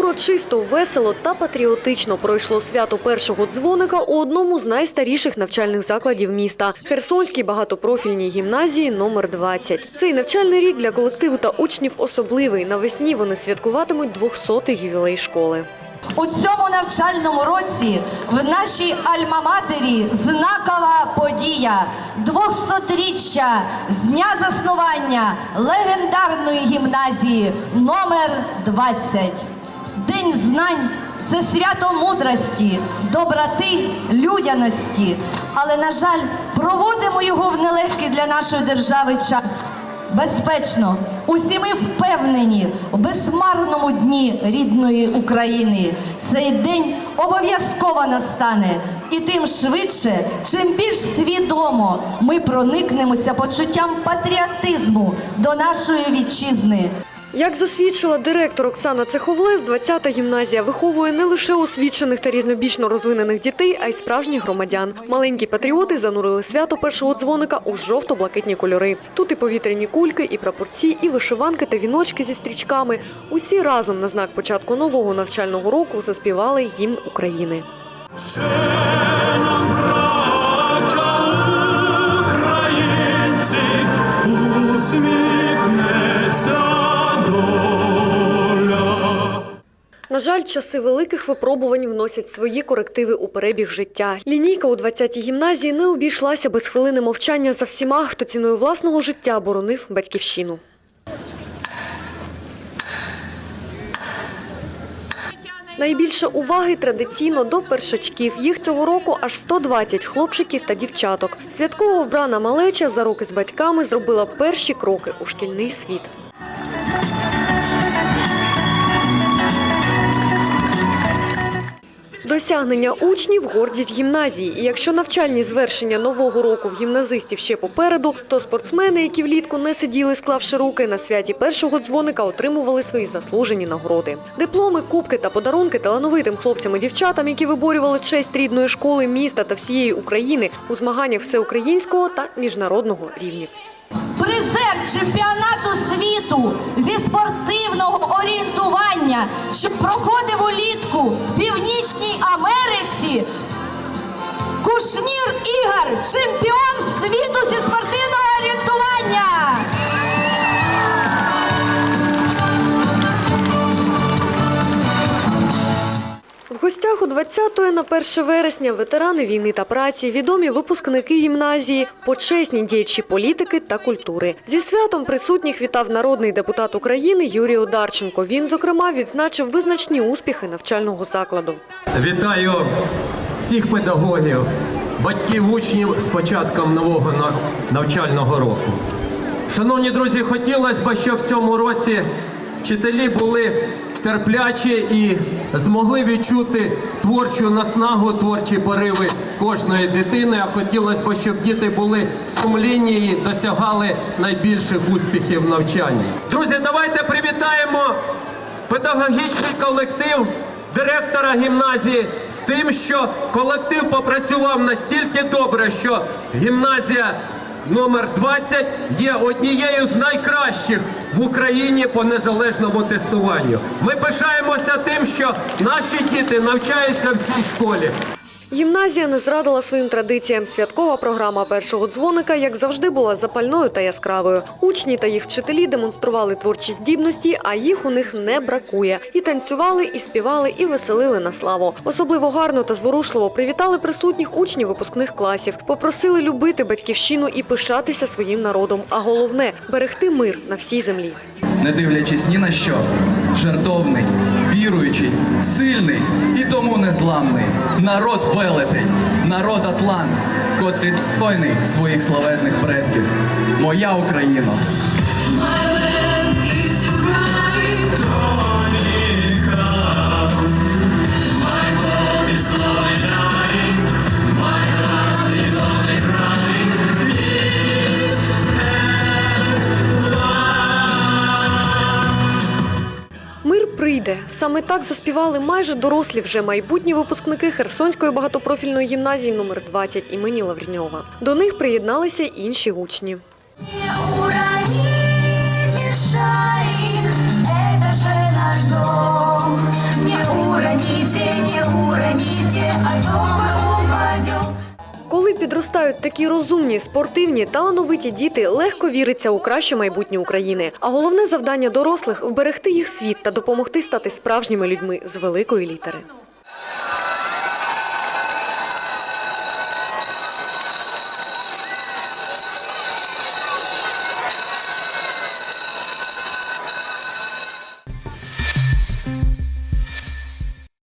Урочисто, весело та патріотично пройшло свято першого дзвоника у одному з найстаріших навчальних закладів міста – Херсонській багатопрофільній гімназії номер 20. Цей навчальний рік для колективу та учнів особливий. Навесні вони святкуватимуть 200-й ювілей школи. У цьому навчальному році в нашій альма-матері знакова подія 200-річчя з дня заснування легендарної гімназії номер 20. День знань це свято мудрості, доброти, людяності. Але, на жаль, проводимо його в нелегкий для нашої держави час. Безпечно, усі ми впевнені в безмарному дні рідної України. Цей день обов'язково настане. І тим швидше, чим більш свідомо ми проникнемося почуттям патріотизму до нашої вітчизни. Як засвідчила директор Оксана Цеховлес, 20-та гімназія виховує не лише освічених та різнобічно розвинених дітей, а й справжніх громадян. Маленькі патріоти занурили свято першого дзвоника у жовто-блакитні кольори. Тут і повітряні кульки, і прапорці, і вишиванки та віночки зі стрічками. Усі разом на знак початку нового навчального року заспівали гімн України. Українці, На жаль, часи великих випробувань вносять свої корективи у перебіг життя. Лінійка у 20-й гімназії не обійшлася без хвилини мовчання за всіма, хто ціною власного життя боронив батьківщину. Найбільше уваги традиційно до першачків. Їх цього року аж 120 хлопчиків та дівчаток. Святково вбрана малеча за роки з батьками зробила перші кроки у шкільний світ. Досягнення учнів – гордість гімназії. І якщо навчальні звершення нового року в гімназистів ще попереду, то спортсмени, які влітку не сиділи, склавши руки, на святі першого дзвоника отримували свої заслужені нагороди. Дипломи, кубки та подарунки талановитим хлопцям і дівчатам, які виборювали честь рідної школи, міста та всієї України у змаганнях всеукраїнського та міжнародного рівнів. Призер чемпіонату світу зі спортивного орієнтування, що проходив улітку в Північній Америці. Кушнір Ігор, чемпіон світу зі В у 20-ї на 1 вересня ветерани війни та праці, відомі випускники гімназії, почесні діячі політики та культури. Зі святом присутніх вітав народний депутат України Юрій Одарченко. Він, зокрема, відзначив визначні успіхи навчального закладу. Вітаю всіх педагогів, батьків учнів з початком нового на- навчального року. Шановні друзі, хотілося б, щоб в цьому році вчителі були терплячі і змогли відчути творчу наснагу, творчі пориви кожної дитини. А хотілося б, щоб діти були сумлінні і досягали найбільших успіхів в навчанні. Друзі, давайте привітаємо педагогічний колектив директора гімназії з тим, що колектив попрацював настільки добре, що гімназія номер 20 є однією з найкращих в Україні по незалежному тестуванню. Ми пишаємося тим, що наші діти навчаються в цій школі. Гімназія не зрадила своїм традиціям. Святкова програма першого дзвоника, як завжди, була запальною та яскравою. Учні та їх вчителі демонстрували творчі здібності, а їх у них не бракує. І танцювали, і співали, і веселили на славу. Особливо гарно та зворушливо привітали присутніх учнів випускних класів. Попросили любити батьківщину і пишатися своїм народом. А головне берегти мир на всій землі. не дивлячись ні на що. Жертовний, віруючий, сильний і тому незламний. Народ велетень, народ Атлант, котрий достойний своїх славетних предків. Моя Україно! Прийде. Саме так заспівали майже дорослі вже майбутні випускники Херсонської багатопрофільної гімназії номер 20 імені Лавріньова. До них приєдналися інші учні. Уроните шарик, это же наш дом. Підростають такі розумні, спортивні, талановиті діти, легко віриться у краще майбутнє України. А головне завдання дорослих вберегти їх світ та допомогти стати справжніми людьми з великої літери.